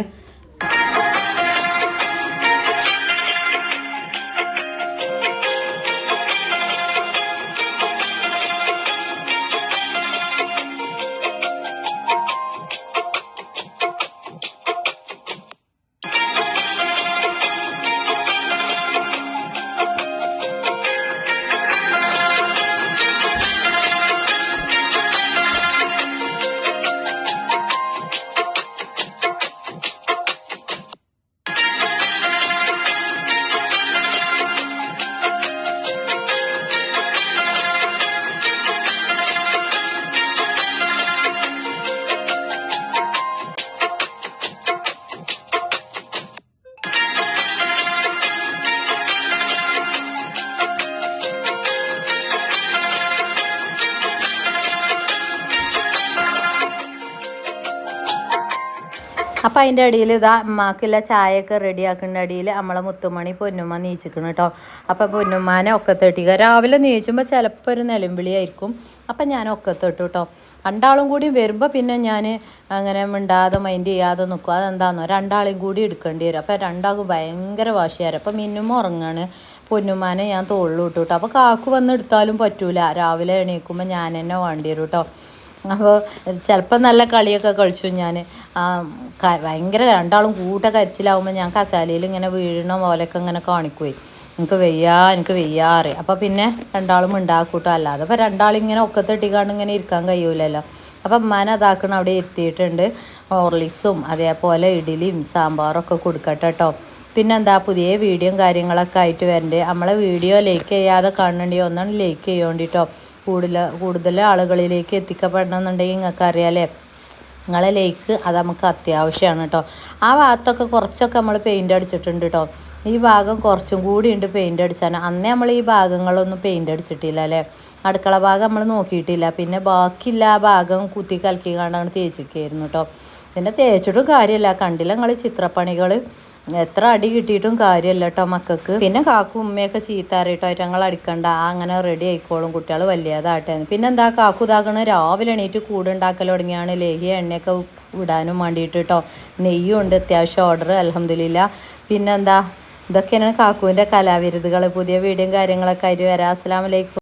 അപ്പം അതിന്റെ അടിയിൽ ഇതാ അമ്മാക്കുള്ള ചായയൊക്കെ റെഡിയാക്കുന്ന അടിയിൽ നമ്മളെ മുത്തുമണി പൊന്നുമ്മ നീച്ചിക്കണം കേട്ടോ അപ്പം പൊന്നുമ്മാനെ ഒക്കത്തെട്ടിക്കുക രാവിലെ നീച്ചുമ്പോൾ ചിലപ്പോൾ ഒരു നിലമ്പിളിയായിരിക്കും അപ്പം ഞാൻ ഒക്കത്തെട്ടു കേട്ടോ രണ്ടാളും കൂടി വരുമ്പോൾ പിന്നെ ഞാൻ അങ്ങനെ മിണ്ടാതെ മൈൻഡ് ചെയ്യാതെ നിൽക്കും അതെന്താണെന്നോ രണ്ടാളെയും കൂടി എടുക്കേണ്ടി വരും. അപ്പം രണ്ടാൾക്കും ഭയങ്കര വാശിയാരം അപ്പം മിന്നുമ്മ ഉറങ്ങാണ്. പൊന്നുമാനെ ഞാൻ തോളിലോട്ട് കേട്ടോ അപ്പോൾ കാക്കു വന്ന് എടുത്താലും പറ്റൂല. രാവിലെ എണീക്കുമ്പോൾ ഞാൻ തന്നെ വേണ്ടി വരും കേട്ടോ അപ്പോൾ ചിലപ്പോൾ നല്ല കളിയൊക്കെ കളിച്ചു ഞാൻ. ഭയങ്കര രണ്ടാളും കൂട്ട കരച്ചിലാവുമ്പോൾ ഞാൻ കസാലയിൽ ഇങ്ങനെ വീഴണ പോലെയൊക്കെ ഇങ്ങനെ കാണിക്കുവേ. എനിക്ക് വെയ്യാ എനിക്ക് വെയ്യാ അറിയാം അപ്പോൾ പിന്നെ രണ്ടാളും ഉണ്ടാക്കൂട്ടോ അല്ലാതെ അപ്പോൾ രണ്ടാളിങ്ങനെ ഒക്കെ ഒക്കത്തെട്ടിക്കാണ്ട് ഇങ്ങനെ ഇരിക്കാൻ കഴിയൂലല്ലോ. അപ്പം ഉമ്മാനെ അതാക്കണം അവിടെ എത്തിയിട്ടുണ്ട്. ഹോർലിക്സും അതേപോലെ ഇഡ്ഡലിയും സാമ്പാറും ഒക്കെ കൊടുക്കട്ടെ കേട്ടോ പിന്നെന്താ പുതിയ വീഡിയോയും കാര്യങ്ങളൊക്കെ ആയിട്ട് വരണ്ടേ. നമ്മളെ വീഡിയോ ലൈക്ക് ചെയ്യാതെ കാണണ്ടേ ഒന്നാണ് ലൈക്ക് ചെയ്യോണ്ടിട്ടോ കൂടുതൽ കൂടുതൽ ആളുകളിലേക്ക് എത്തിക്കപ്പെടണമെന്നുണ്ടെങ്കിൽ നിങ്ങൾക്ക് നിങ്ങളെ ലേക്ക് അത് നമുക്ക് അത്യാവശ്യമാണ് കേട്ടോ ആ ഭാഗത്തൊക്കെ കുറച്ചൊക്കെ നമ്മൾ പെയിന്റ് അടിച്ചിട്ടുണ്ട് കേട്ടോ ഈ ഭാഗം കുറച്ചും കൂടി ഉണ്ട് പെയിന്റ് അടിച്ചാൽ അന്നേ നമ്മൾ ഈ ഭാഗങ്ങളൊന്നും പെയിന്റ് അടിച്ചിട്ടില്ല അല്ലേ അടുക്കള ഭാഗം നമ്മൾ നോക്കിയിട്ടില്ല. പിന്നെ ബാക്കിയില്ല ആ ഭാഗം കുത്തി കലക്കി കണ്ടാണ് തേച്ചിരിക്കുകയായിരുന്നു കേട്ടോ പിന്നെ തേച്ചിട്ടും കാര്യമില്ല കണ്ടില്ല നിങ്ങൾ ചിത്രപ്പണികൾ എത്ര അടി കിട്ടിയിട്ടും കാര്യമല്ല കേട്ടോ മക്കൾക്ക്. പിന്നെ കാക്കു ഉമ്മയൊക്കെ ചീത്താറിയിട്ടോ ഞങ്ങൾ അടിക്കണ്ട അങ്ങനെ റെഡി ആയിക്കോളും കുട്ടികൾ വലിയതാട്ടെ പിന്നെ എന്താ കാക്കു ഇതാക്കണ രാവിലെ എണീറ്റ് കൂടുണ്ടാക്കൽ തുടങ്ങിയാണ് ലേഹി എണ്ണയൊക്കെ വിടാനും വേണ്ടിയിട്ട് കേട്ടോ നെയ്യും ഉണ്ട് അത്യാവശ്യം ഓർഡർ അലഹമില്ല പിന്നെന്താ ഇതൊക്കെയാണ് കാക്കുവിന്റെ കലാവിരുതുകൾ പുതിയ വീഡിയോയും കാര്യങ്ങളൊക്കെ ആയിട്ട് വരാം. അസ്സാം വലൈക്കും